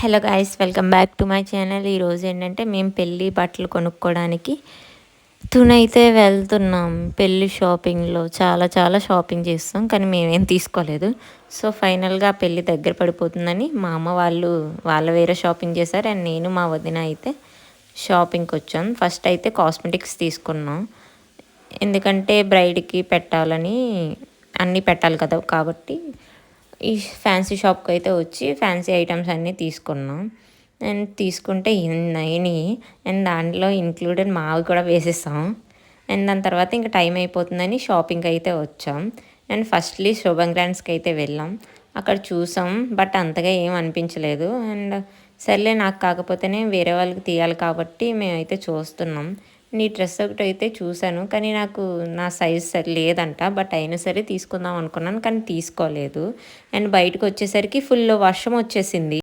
Hello guys welcome back to my channel ఈరోజు ఏంటంటే మేము పెళ్ళి బట్టలు కొనుక్కోవడానికి తునైతే వెళ్తున్నాం. పెళ్ళి షాపింగ్లో చాలా చాలా షాపింగ్ చేస్తాం కానీ మేమేం తీసుకోలేదు. సో ఫైనల్గా పెళ్ళి దగ్గర పడిపోతుందని మా అమ్మ వాళ్ళు వాళ్ళ వేరే షాపింగ్ చేశారు అండ్ నేను మా వదిన అయితే షాపింగ్కి వచ్చాం. ఫస్ట్ అయితే కాస్మెటిక్స్ తీసుకున్నాం. ఎందుకంటే బ్రైడ్కి పెట్టాలని అన్నీ పెట్టాలి కదా కాబట్టి ఈ ఫ్యాన్సీ షాప్కి అయితే వచ్చి ఫ్యాన్సీ ఐటమ్స్ అన్నీ తీసుకున్నాం. అండ్ తీసుకుంటే అయినాయి అండ్ దాంట్లో ఇంక్లూడెడ్ మావి కూడా వేసేసాం. అండ్ దాని తర్వాత ఇంకా టైం అయిపోతుందని షాపింగ్కి అయితే వచ్చాం. అండ్ ఫస్ట్లీ శుభం గ్రాండ్స్కి అయితే వెళ్ళాం. అక్కడ చూసాం బట్ అంతగా ఏం అనిపించలేదు. అండ్ సర్లే నాకు కాకపోతేనే వేరే వాళ్ళకి తీయాలి కాబట్టి మేమైతే చూస్తున్నాం. నీ డ్రెస్ ఒకటి అయితే చూశాను కానీ నాకు నా సైజ్ సరి లేదంట. బట్ అయినా సరే తీసుకుందాం అనుకున్నాను కానీ తీసుకోలేదు. అండ్ బయటకు వచ్చేసరికి ఫుల్ వర్షం వచ్చేసింది.